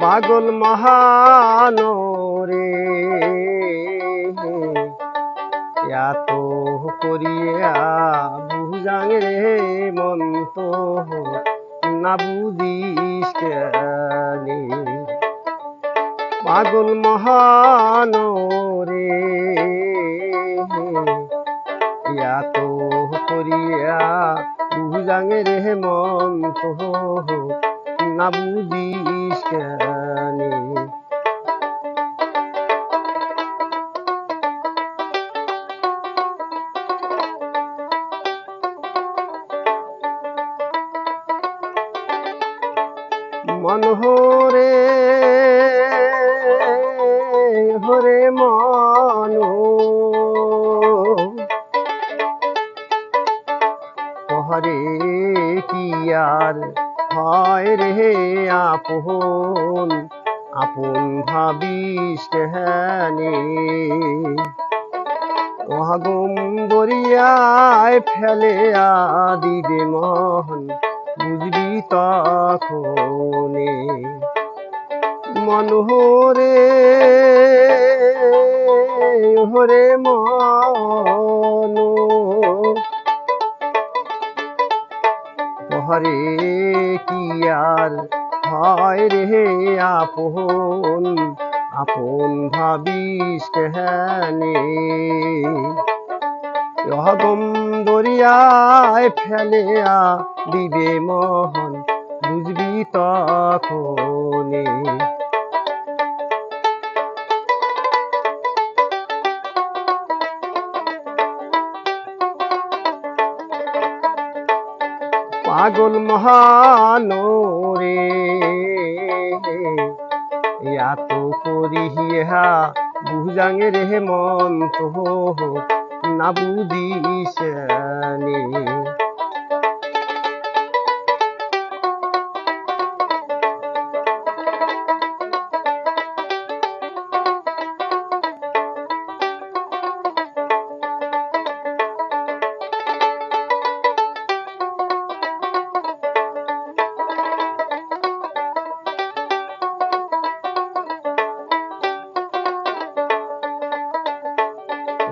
পাগল মহানরে এত করিয়া বুঝাং রে মন তো, না বুঝিস পাগল মহানরে এত করিয়া বুঝাং রে মন তো, না বুঝিস মনোহরে হরে মনো হরে কি আর হয় রে আপন? আপন ভাবিস কেহানে? অগম দরিয়ায় ফেলে দিবে মহন তখনে মনোহরে হরে মন। হরে কি আর হয় রে আপন? আপন ভাবিস কেহানে? রহগম দরিয়ায় ফেলেয়া দিবে মোহন বুঝবি তখনে পাগল মহানরে এত করিহা বুঝাং রে মন তো না বুঝিস নে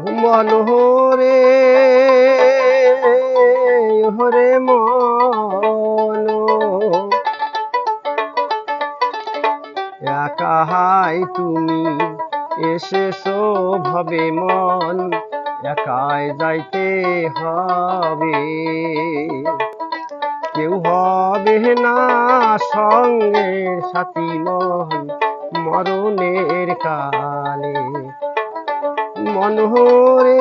মনোহরে হরে হরে মন। একাহাই তুমি এসেছ ভাবে মন, একাই যাইতে হবে। কেউ হবে না সঙ্গে সাথী মন, মরণের কালে। মনোহরে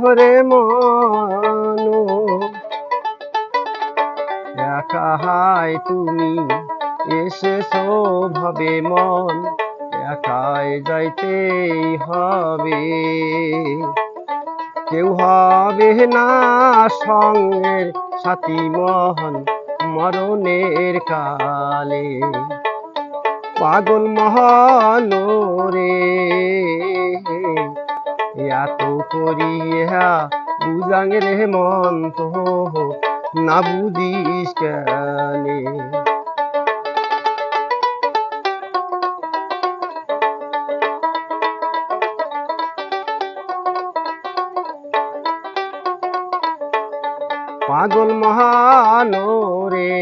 হরে মন। একাহাই তুমি এসেছ ভাবে মন, একাই যাইতেই হবে। কেউ হবে না সঙ্গের সাথী মহন মরণের কালে। পাগল মহানরে এত করিয়া বুঝাং রে মন তো না বুঝিস কেনে? পাগল মহানরে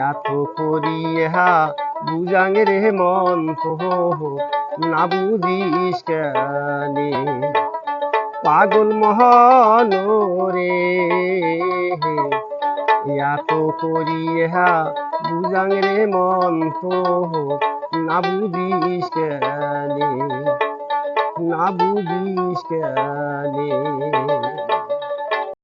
এত করিয়া বুঝাং রে মন তো না বুঝিস কেনে? পাগল মহানরে এত করিয়া বুঝাং রে মন তো। না বুঝিস কেনে? না বুঝিস কেনে?